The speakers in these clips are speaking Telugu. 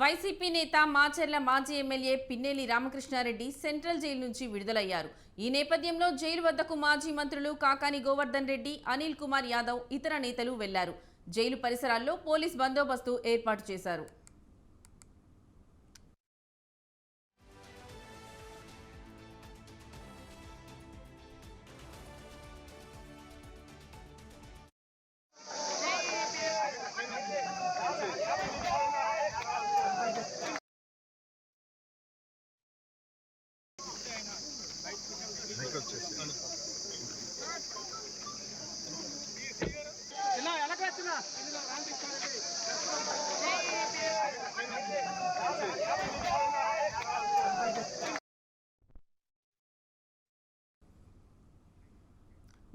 వైసీపీ నేత మాచర్ల మాజీ MLA Pinnelli Ramakrishna Reddy central jail నుంచి విడుదలయ్యారు. ఈ నేపథ్యంలో జైలు వద్దకు మాజీ మంత్రులు కాకాని గోవర్ధన్ రెడ్డి అనిల్ కుమార్ యాదవ్ ఇతర నేతలు వెళ్ళారు. జైలు పరిసరాల్లో పోలీస్ బందోబస్తు ఏర్పాటు చేశారు.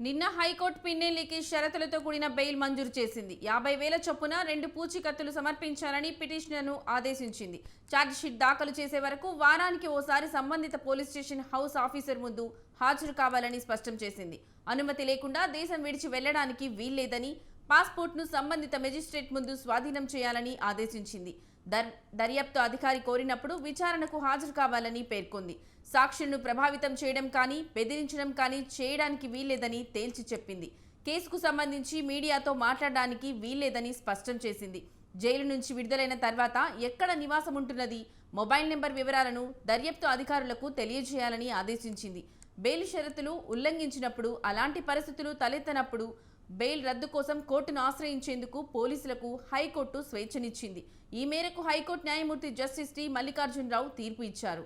నిన్న హైకోర్టు పిన్నెల్లికి షరతులతో కూడిన బెయిల్ మంజూరు చేసింది. యాభై వేల చొప్పున రెండు పూచీకత్తులు సమర్పించాలని పిటిషనర్ను ఆదేశించింది. ఛార్జ్షీట్ దాఖలు చేసే వరకు వారానికి ఓసారి సంబంధిత పోలీస్ స్టేషన్ హౌస్ ఆఫీసర్ ముందు హాజరు కావాలని స్పష్టం చేసింది. అనుమతి లేకుండా దేశం విడిచి వెళ్ళడానికి వీల్లేదని పాస్పోర్ట్ను సంబంధిత మెజిస్ట్రేట్ ముందు స్వాధీనం చేయాలని ఆదేశించింది. దర్యాప్తు అధికారి కోరినప్పుడు విచారణకు హాజరు కావాలని పేర్కొంది. సాక్షులను ప్రభావితం చేయడం కానీ బెదిరించడం కానీ చేయడానికి వీల్లేదని తేల్చి చెప్పింది. కేసుకు సంబంధించి మీడియాతో మాట్లాడడానికి వీల్లేదని స్పష్టం చేసింది. జైలు నుంచి విడుదలైన తర్వాత ఎక్కడ నివాసం ఉంటున్నది మొబైల్ నెంబర్ వివరాలను దర్యాప్తు అధికారులకు తెలియజేయాలని ఆదేశించింది. బెయిల్ షరతులు ఉల్లంఘించినప్పుడు అలాంటి పరిస్థితులు తలెత్తనప్పుడు బెయిల్ రద్దు కోసం కోర్టును ఆశ్రయించేందుకు పోలీసులకు హైకోర్టు స్వేచ్ఛనిచ్చింది. ఈ మేరకు హైకోర్టు న్యాయమూర్తి జస్టిస్ టి మల్లికార్జునరావు తీర్పు ఇచ్చారు.